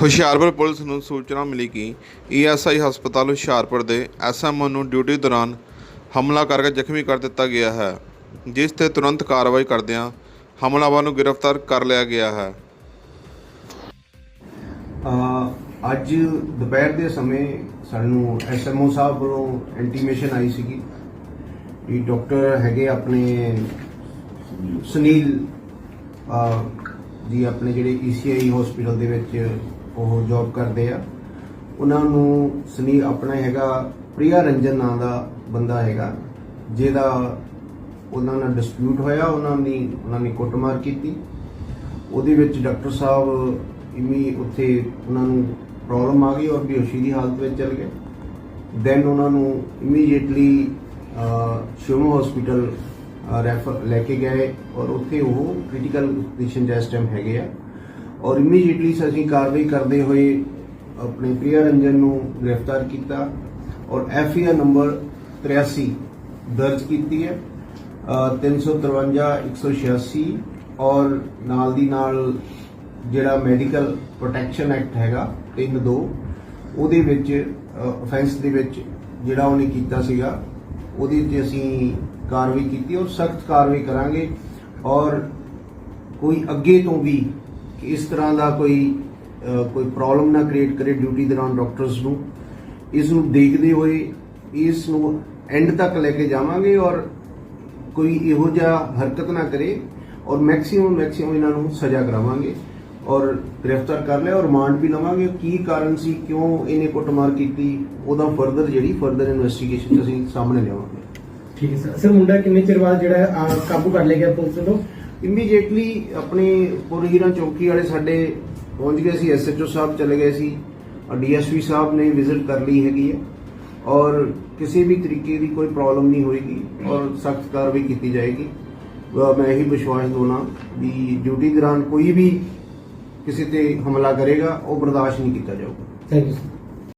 Hoshiarpur police ਨੂੰ ਸੂਚਨਾ ਮਿਲੀ ਕਿ ਈਐਸਆਈ ਹਸਪਤਾਲ ਹੁਸ਼ਿਆਰਪੁਰ ਦੇ ਐਸਐਮਓ ਨੂੰ ਡਿਊਟੀ ਦੌਰਾਨ ਹਮਲਾ ਕਰਕੇ ਜ਼ਖਮੀ ਕਰ ਦਿੱਤਾ ਗਿਆ ਹੈ ਜਿਸ ਤੇ ਤੁਰੰਤ ਕਾਰਵਾਈ ਕਰਦਿਆਂ ਹਮਲਾਵਰ ਨੂੰ ਗ੍ਰਿਫਤਾਰ ਕਰ ਲਿਆ ਗਿਆ ਹੈ। ਅ, ਅੱਜ ਦੁਪਹਿਰ ਦੇ ਸਮੇਂ ਸਾਨੂੰ ਐਸਐਮਓ ਸਾਹਿਬ ਵੱਲੋਂ ਇੰਟੀਮੇਸ਼ਨ ਆਈ ਸੀਗੀ ਕਿ ਡਾਕਟਰ ਹੈਗੇ ਆਪਣੇ ਸੁਨੀਲ ਅ, ਜੀ ਆਪਣੇ ਜਿਹੜੇ ਈਸੀਆਈ ਹਸਪੀਟਲ ਦੇ ਵਿੱਚ ਉਹ ਜੌਬ ਕਰਦੇ ਆ। ਉਹਨਾਂ ਨੂੰ ਸੁਨੀਲ ਆਪਣਾ ਹੈਗਾ ਪ੍ਰਿਆ ਰੰਜਨ ਨਾਂ ਦਾ ਬੰਦਾ ਹੈਗਾ। ਜਿਹਦਾ ਉਹਨਾਂ ਨਾਲ ਡਿਸਪਿਊਟ ਹੋਇਆ, ਉਹਨਾਂ ਨੇ ਉਹਨਾਂ ਨੇ ਕੁੱਟਮਾਰ ਕੀਤੀ। ਉਹਦੇ ਵਿੱਚ ਡਾਕਟਰ ਸਾਹਿਬ ਇਮੀ ਉੱਥੇ ਉਹਨਾਂ ਨੂੰ ਪ੍ਰੋਬਲਮ ਆ ਗਈ ਔਰ ਬੇਹੋਸ਼ੀ ਦੀ ਹਾਲਤ ਵਿੱਚ ਚਲ ਗਏ। ਦੈਨ ਉਹਨਾਂ ਨੂੰ ਇਮੀਡੀਏਟਲੀ ਸ਼ਿਵਮ ਹਸਪੀਟਲ ਰੈਫਰ ਲੈ ਕੇ ਗਏ ਔਰ ਉੱਥੇ ਉਹ ਕ੍ਰਿਟੀਕਲ ਕੰਡੀਸ਼ਨ ਦੇ ਇਸ ਟਾਈਮ ਹੈਗੇ ਆ। ਔਰ ਇਮੀਡੀਏਟਲੀ ਅਸੀਂ ਕਾਰਵਾਈ ਕਰਦੇ ਹੋਏ ਆਪਣੇ ਪ੍ਰਿਆ ਰੰਜਨ ਨੂੰ ਗ੍ਰਿਫਤਾਰ ਕੀਤਾ ਔਰ ਐਫ ਆਈ ਆਰ ਨੰਬਰ 83 ਦਰਜ ਕੀਤੀ ਹੈ ਅ, 353 186 ਔਰ ਨਾਲ ਦੀ ਨਾਲ ਜਿਹੜਾ ਮੈਡੀਕਲ ਪ੍ਰੋਟੈਕਸ਼ਨ ਐਕਟ ਹੈਗਾ 32 ਉਹਦੇ ਵਿੱਚ ਅਫੈਂਸ ਦੇ ਵਿੱਚ ਜਿਹੜਾ ਉਹਨੇ ਕੀਤਾ ਸੀਗਾ ਉਹਦੇ ਤੇ ਅਸੀਂ ਕਾਰਵਾਈ ਕੀਤੀ ਔਰ ਸਖਤ ਕਾਰਵਾਈ ਕਰਾਂਗੇ ਔਰ ਕੋਈ ਅੱਗੇ ਤੋਂ ਵੀ ਕਿ ਇਸ ਤਰ੍ਹਾਂ ਦਾ ਕੋਈ ਕੋਈ ਪ੍ਰੋਬਲਮ ਨਾ ਕ੍ਰੀਏਟ ਕਰੇ ਡਿਊਟੀ ਦੌਰਾਨ ਡਾਕਟਰਸ ਨੂੰ। ਇਸ ਨੂੰ ਦੇਖਦੇ ਹੋਏ ਇਸ ਨੂੰ ਐਂਡ ਤੱਕ ਲੈ ਕੇ ਜਾਵਾਂਗੇ ਔਰ ਕੋਈ ਇਹੋ ਜਿਹਾ ਹਰਕਤ ਨਾ ਕਰੇ ਔਰ ਮੈਕਸਿਮਮ ਮੈਕਸਿਮਮ ਇਹਨਾਂ ਨੂੰ ਸਜ਼ਾ ਕਰਾਵਾਂਗੇ ਔਰ ਗ੍ਰਿਫਤਾਰ ਕਰ ਲਿਆ ਔਰ ਰਿਮਾਂਡ ਵੀ ਲਵਾਂਗੇ। ਕੀ ਕਾਰਨ ਸੀ, ਕਿਉਂ ਇਹਨੇ ਕੁੱਟਮਾਰ ਕੀਤੀ, ਉਹਦਾ ਫਰਦਰ ਜਿਹੜੀ ਫਰਦਰ ਇਨਵੈਸਟੀਗੇਸ਼ਨ ਅਸੀਂ ਸਾਹਮਣੇ ਲਿਆਵਾਂਗੇ। ਠੀਕ ਹੈ ਸਰ। ਸਰ, ਮੁੰਡਾ ਕਿੰਨੇ ਚਿਰ ਬਾਅਦ ਜਿਹੜਾ ਕਾਬੂ ਕਰ ਲਿਆ ਗਿਆ ਪੁਲਿਸ ਵੱਲੋਂ? ਇਮੀਡੀਏਟਲੀ ਆਪਣੇ ਪੁਰਹੀਰਾ ਚੌਕੀ ਵਾਲੇ ਸਾਡੇ ਪਹੁੰਚ ਗਏ ਸੀ ਐਸਐਚਓ ਸਾਹਿਬ ਚਲੇ ਗਏ ਸੀ ਡੀਐਸਪੀ ਸਾਹਿਬ ਨੇ ਵਿਜ਼ਿਟ ਕਰ ਲਈ ਹੈਗੀ ਹੈ ਔਰ ਕਿਸੇ ਵੀ ਤਰੀਕੇ ਦੀ ਕੋਈ ਪ੍ਰੋਬਲਮ ਨਹੀਂ ਹੋਏਗੀ, ਔਰ ਸਖਤ ਕਾਰਵਾਈ ਕੀਤੀ ਜਾਏਗੀ। ਮੈਂ ਇਹੀ ਵਿਸ਼ਵਾਸ ਦਵਾਉਣਾ ਵੀ ਡਿਊਟੀ ਦੌਰਾਨ ਕੋਈ ਵੀ ਕਿਸੇ ਤੇ ਹਮਲਾ ਕਰੇਗਾ, ਉਹ ਬਰਦਾਸ਼ਤ ਨਹੀਂ ਕੀਤਾ ਜਾਊਗਾ। Thank you